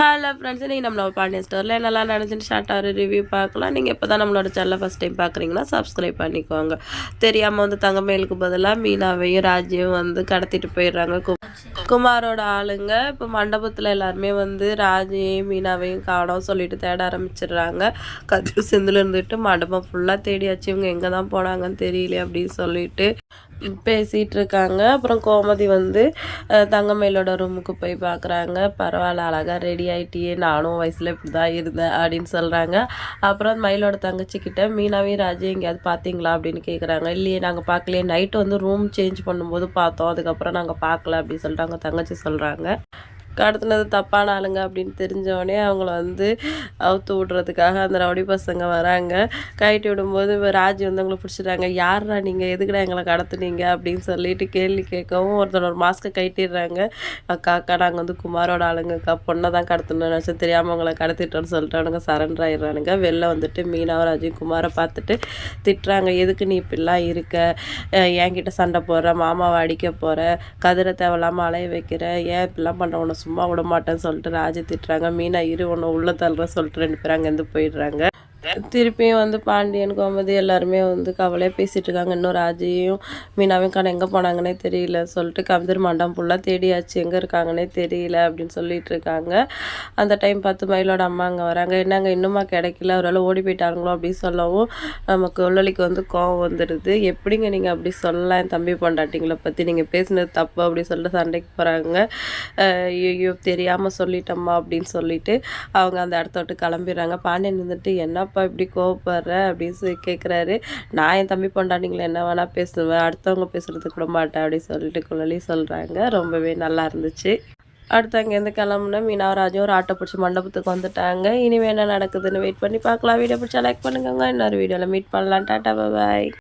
Hello friends நீங்கள் நம்மளோட பாண்டிய ஸ்டோரில் என்னெல்லாம் நினச்சிட்டு ஷார்ட்டாக ஒரு ரிவ்யூ பார்க்கலாம். நீங்கள் இப்போ தான் நம்மளோட சேனலை ஃபஸ்ட் டைம் பார்க்குறீங்கன்னா சப்ஸ்கிரைப் பண்ணிக்கோங்க. தெரியாமல் வந்து தங்கமேலுக்கு பதிலாக மீனாவையும் ராஜையும் வந்து கடத்திட்டு போயிடுறாங்க. கு குமாரோட ஆளுங்க. இப்போ மண்டபத்தில் எல்லாருமே வந்து ராஜையும் மீனாவையும் காணோம் சொல்லிட்டு தேட ஆரம்பிச்சிடுறாங்க. கதிர் செந்தில் இருந்துட்டு மண்டபம் ஃபுல்லாக தேடியாச்சு இவங்க எங்கே தான் போனாங்கன்னு தெரியல அப்படின்னு சொல்லிட்டு பேசிகிட்டு இருக்காங்க அப்புறம் கோமதி வந்து தங்கமயிலோட ரூமுக்கு போய் பார்க்குறாங்க பரவாயில்ல அழகாக ரெடி ஆகிட்டியே நானும் வயசில் இப்படி தான் இருந்தேன் அப்படின்னு சொல்கிறாங்க அப்புறம் மயிலோட தங்கச்சிக்கிட்ட மீனாவையும் ராஜே எங்கேயாவது பார்த்தீங்களா அப்படின்னு கேட்குறாங்க இல்லையே நாங்கள் பார்க்கலையே நைட்டு வந்து ரூம் சேஞ்ச் பண்ணும்போது பார்த்தோம். அதுக்கப்புறம் நாங்கள் பார்க்கல அப்படின்னு சொல்லிட்டு அவங்க தங்கச்சி சொல்கிறாங்க கடத்தினது தப்பான ஆளுங்க அப்படின்னு தெரிஞ்சவொடனே அவங்கள வந்து அவுத்து விட்றதுக்காக அந்த ரவுடி பசங்க வராங்க. கழட்டி விடும்போது ராஜ் ராஜி வந்து அவங்கள பிடிச்சிடுறாங்க. யாரா நீங்கள் எதுக்குடா எங்களை கடத்துனீங்க? அப்படின்னு சொல்லிட்டு கேள்வி கேட்கவும் ஒருத்தர் ஒரு மாஸ்க்கை கைட்டிடுறாங்க அக்கா அக்கா நாங்கள் வந்து குமாரோட ஆளுங்கக்கா. பொண்ணை தான் கடத்தணும்னு நினச்சி தெரியாமல் அவங்கள கடத்திட்டோன்னு சொல்லிட்டு அவனுங்க சரண்டர் ஆயிடுறானுங்க. வெளில வந்துட்டு மீனாவும் ராஜையும் குமாரை பார்த்துட்டு திட்டுறாங்க. எதுக்கு நீ இப்படிலாம் இருக்க? என்கிட்ட சண்டை போடுற மாமாவை அடிக்க போகிற கதிரை தேவையில்லாமல் அலைய வைக்கிற ஏன் இப்படிலாம் பண்ணுற உன்னை சும்மா விட மாட்டேன்னு சொல்லிட்டு ராஜ திட்டுறாங்க. மீனா இரு ஒன்று உள்ள தள்ளுற சொல்லிட்டு ரெண்டு பேரும் அங்கேருந்து போயிடுறாங்க. திருப்பியும் வந்து பாண்டியன் கோமதி எல்லாருமே வந்து கவலையாக பேசிகிட்டு இருக்காங்க. இன்னும் ராஜியும் மீனாவையும் காண எங்கே போனாங்கன்னே தெரியல. சொல்லிட்டு கவிதர் மண்டம் ஃபுல்லாக தேடியாச்சு. எங்கே இருக்காங்கன்னே தெரியல அப்படின்னு சொல்லிட்டு இருக்காங்க. அந்த டைம் பார்த்து மயிலோட அம்மா அங்கே வராங்க. என்னங்க இன்னுமா கிடைக்கல? அவரால் ஓடி போயிட்டாங்களோ அப்படின்னு சொல்லவும் நமக்கு உள்ளலிக்கு வந்து கோவம் வந்துடுது. எப்படிங்க நீங்கள் அப்படி சொல்லலாம்? என் தம்பி பொண்டாட்டிங்களை பற்றி நீங்கள் பேசினது தப்பு அப்படி சொல்லிட்டு சண்டைக்கு போகிறாங்க ஐயோ தெரியாமல் சொல்லிட்டோம்மா அப்படின்னு சொல்லிட்டு அவங்க அந்த இடத்த விட்டு கிளம்பிடுறாங்க. பாண்டியன் வந்துட்டு என்னப்பா இப்படி கோவப்படுற? அப்படின்னு சொல்லி கேட்குறாரு நான் என் தம்பி பொண்டாட்டிங்களை என்ன வேணால் பேசுவேன். அடுத்தவங்க பேசுகிறது கூட மாட்டேன் அப்படின்னு சொல்லிட்டு குழலி சொல்கிறாங்க ரொம்பவே நல்லா இருந்துச்சு. அடுத்து அங்கேருந்து கிளம்புனா மீனாவராஜும் ஒரு ஆட்டோ பிடிச்சி மண்டபத்துக்கு வந்துட்டாங்க. இனிமேல் என்ன நடக்குதுன்னு வெயிட் பண்ணி பார்க்கலாம். வீடியோ பிடிச்சா லைக் பண்ணுங்க இன்னொரு வீடியோவில் மீட் பண்ணலாம். டாட்டா பாய்